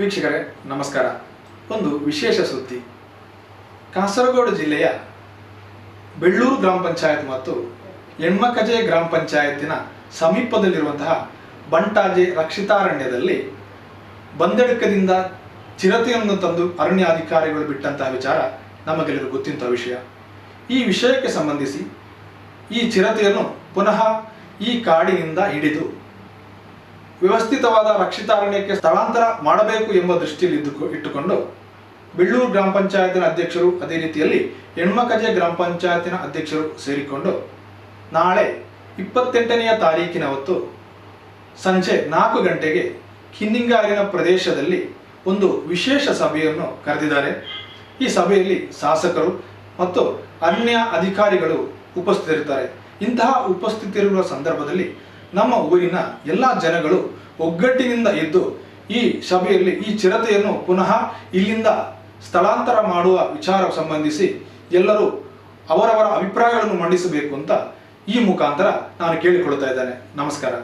ವೀಕ್ಷಕರೇ, ನಮಸ್ಕಾರ. ಒಂದು ವಿಶೇಷ ಸುದ್ದಿ. ಕಾಸರಗೋಡು ಜಿಲ್ಲೆಯ ಬೆಳ್ಳೂರು ಗ್ರಾಮ ಪಂಚಾಯತ್ ಮತ್ತು ಹೆಣ್ಮಕಜೆ ಗ್ರಾಮ ಪಂಚಾಯತಿನ ಸಮೀಪದಲ್ಲಿರುವಂತಹ ಬಂಟಾಜೆ ರಕ್ಷಿತಾರಣ್ಯದಲ್ಲಿ ಬಂದಡಕದಿಂದ ಚಿರತೆಯನ್ನು ತಂದು ಅರಣ್ಯ ಅಧಿಕಾರಿಗಳು ಬಿಟ್ಟಂತಹ ವಿಚಾರ ನಮಗೆಲ್ಲರಿಗೂ ಗೊತ್ತಿಂತ ವಿಷಯ. ಈ ವಿಷಯಕ್ಕೆ ಸಂಬಂಧಿಸಿ ಈ ಚಿರತೆಯನ್ನು ಪುನಃ ಈ ಕಾಡಿನಿಂದ ಹಿಡಿದು ವ್ಯವಸ್ಥಿತವಾದ ರಕ್ಷಿತಾರಣ್ಯಕ್ಕೆ ಸ್ಥಳಾಂತರ ಮಾಡಬೇಕು ಎಂಬ ದೃಷ್ಟಿಯಲ್ಲಿ ಇಟ್ಟುಕೊಂಡು ಬೆಳ್ಳೂರು ಗ್ರಾಮ ಪಂಚಾಯತಿನ ಅಧ್ಯಕ್ಷರು ಅದೇ ರೀತಿಯಲ್ಲಿ ಹೆಣ್ಮಕಜೆ ಗ್ರಾಮ ಪಂಚಾಯತಿನ ಅಧ್ಯಕ್ಷರು ಸೇರಿಕೊಂಡು ನಾಳೆ ಇಪ್ಪತ್ತೆಂಟನೆಯ ತಾರೀಕಿನ ಹೊತ್ತು ಸಂಜೆ ನಾಲ್ಕು ಗಂಟೆಗೆ ಕಿನ್ನಿಂಗಾರಿನ ಪ್ರದೇಶದಲ್ಲಿ ಒಂದು ವಿಶೇಷ ಸಭೆಯನ್ನು ಕರೆದಿದ್ದಾರೆ. ಈ ಸಭೆಯಲ್ಲಿ ಶಾಸಕರು ಮತ್ತು ಅನ್ಯ ಅಧಿಕಾರಿಗಳು ಉಪಸ್ಥಿತರಿದ್ದಾರೆ. ಇಂತಹ ಉಪಸ್ಥಿತಿರುವ ಸಂದರ್ಭದಲ್ಲಿ ನಮ್ಮ ಊರಿನ ಎಲ್ಲ ಜನಗಳು ಒಗ್ಗಟ್ಟಿನಿಂದ ಇದ್ದು ಈ ಸಭೆಯಲ್ಲಿ ಈ ಚಿರತೆಯನ್ನು ಪುನಃ ಇಲ್ಲಿಂದ ಸ್ಥಳಾಂತರ ಮಾಡುವ ವಿಚಾರ ಸಂಬಂಧಿಸಿ ಎಲ್ಲರೂ ಅವರವರ ಅಭಿಪ್ರಾಯಗಳನ್ನು ಮಂಡಿಸಬೇಕು ಅಂತ ಈ ಮುಖಾಂತರ ನಾನು ಕೇಳಿಕೊಳ್ತಾ ಇದ್ದೇನೆ. ನಮಸ್ಕಾರ.